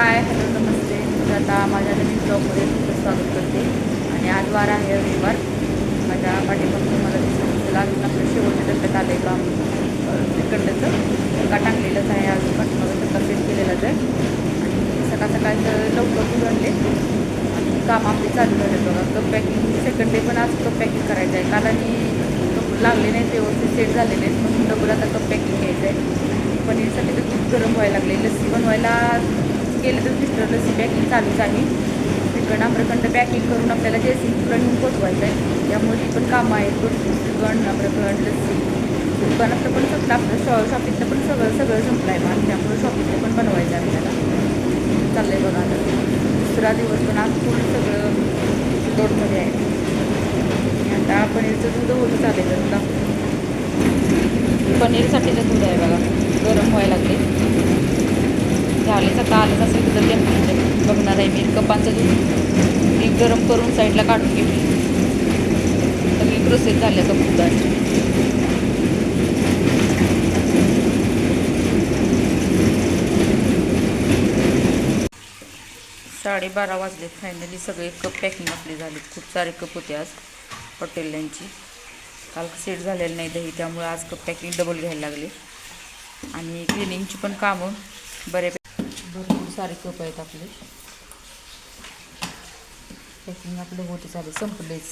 Hi hello नमस्ते. मी आता माझ्या नवीन ब्लॉगमध्ये तुमचं स्वागत करते. आणि आज वार आहे रविवार. माझ्या पाठीपासून तुम्हाला दिसून दिसेल अजून आपलं शेवटचं टप्प्यात आलं आहे काम तिकडचं का टाकलेलंच आहे अजून पाठीमागं तर सेट केलेलंच आहे. आणि सकाळ सकाळचं लवकर उघडले आणि काम आपले चालू झाले बघा. कप पॅकिंग सेकंड डे पण आज कप पॅकिंग करायचं आहे. कारण आणि कप लागले नाहीत व्यवस्थित सेट झालेले आहेत. म्हणून डबल आता कप पॅकिंग घ्यायचं आहे. पनीरसाठी तर खूप गरम व्हायला लागले. लस्सी बनवायला केलं तर मिस्टर लस्सी पॅकिंग चालूच आहे. तिकडं आम्रखंड पॅकिंग करून आपल्याला जयसिंग तुला नेऊन पोचवायचं आहे. त्यामुळे ही पण कामं आहेत भरपूर. आम्रखंड लस्सी. दुकानातलं पण सगळं आपलं शॉ शॉपिंगचं पण सगळं सगळं संपलं आहे आणि त्यामुळे शॉपिंगचं पण बनवायचं आहे आपल्याला. चाललं आहे बघा आता. दुसरा दिवस पण आज फुल सगळं लोडमध्ये आहे. आता पनीरचं दूध होतं चालेल आता. पनीरसाठीचं दूध आहे बघा. गरम व्हायला लागतं आलेच आता आलेच असेल तर ते म्हणजे बघणार आहे मी. कपांचं दूध मी गरम करून साईडला काढून घेतली. सगळी प्रोसेस झाली आता दुधाची. साडेबारा वाजले फायनली सगळे कप पॅकिंग आपले झाले खूप सारे कप होते आज हॉटेल्यांची काल सेट झालेलं नाही दही त्यामुळे आज कप पॅकिंग डबल घ्यायला लागले. आणि क्लिनिंगची पण कामं बऱ्यापैकी सारे कप आहेत आपले. पॅकिंग आपलं होते चालेल संपलेच.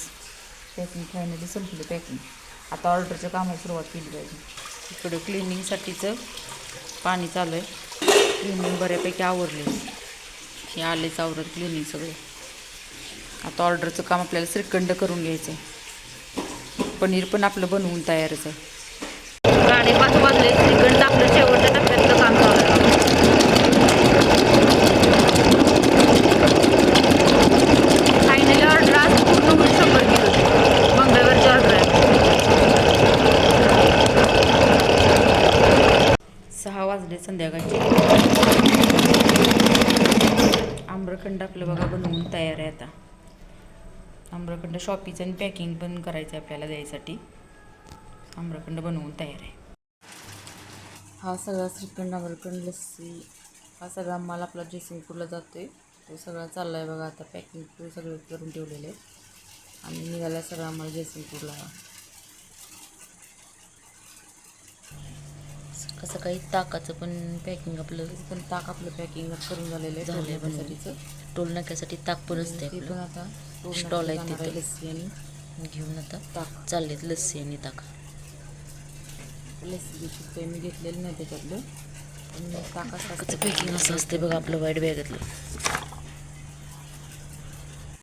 पॅकिंग फायनली संपले पॅकिंग आता ऑर्डरच्या कामाला सुरुवात केली पाहिजे. इकडं क्लिनिंगसाठीचं पाणी चालू आहे क्लिनिंग बऱ्यापैकी आवरले हे आलेच आवरत क्लिनिंग सगळे. आता ऑर्डरचं काम आपल्याला श्रीखंड करून घ्यायचं आहे पनीर पण आपलं बनवून तयारच आहे. साडेपाच वाजले. श्रीखंड आपलं शेवटच्या टप्प्यातलं काम चालू आहे फायनली ऑर्डर आज पूर्ण होईल शंभर किलो मंगळवारची ऑर्डर आहे सहा वाजले संध्याकाळचे. आम्रखंड आपलं बघा बनवून तयार आहे आता. आम्रखंड शॉपीचं आणि पॅकिंग पण करायचं आहे आपल्याला द्यायसाठी. आम्रखंड बनवून तयार आहे. हा सगळा श्रीखंड आम्रखंड लस्सी हा सगळा माल आपला जयसिंगपूरला आहे तो सगळा चालला आहे बघा आता पॅकिंग सगळे करून ठेवलेले आहे. आणि निघाला सगळा आम्हाला जयसिंगपूरला. कसं काही ताकाचं पण पॅकिंग आपलं पण ताक आपलं पॅकिंग करून झालेलं आहे बनवण्यासाठीचं टोल नाक्यासाठी ताक पण असते आपलं. आता स्टॉल आहे तिथं. लस्सी आणि घेऊन आता ताक. चाललेत लस्सी आणि ताक. लस्सी काही मी घेतलेलं नाही त्याच्यातलं. ताकाचं पॅकिंग असं असते बघा आपलं वाईट बॅगातलं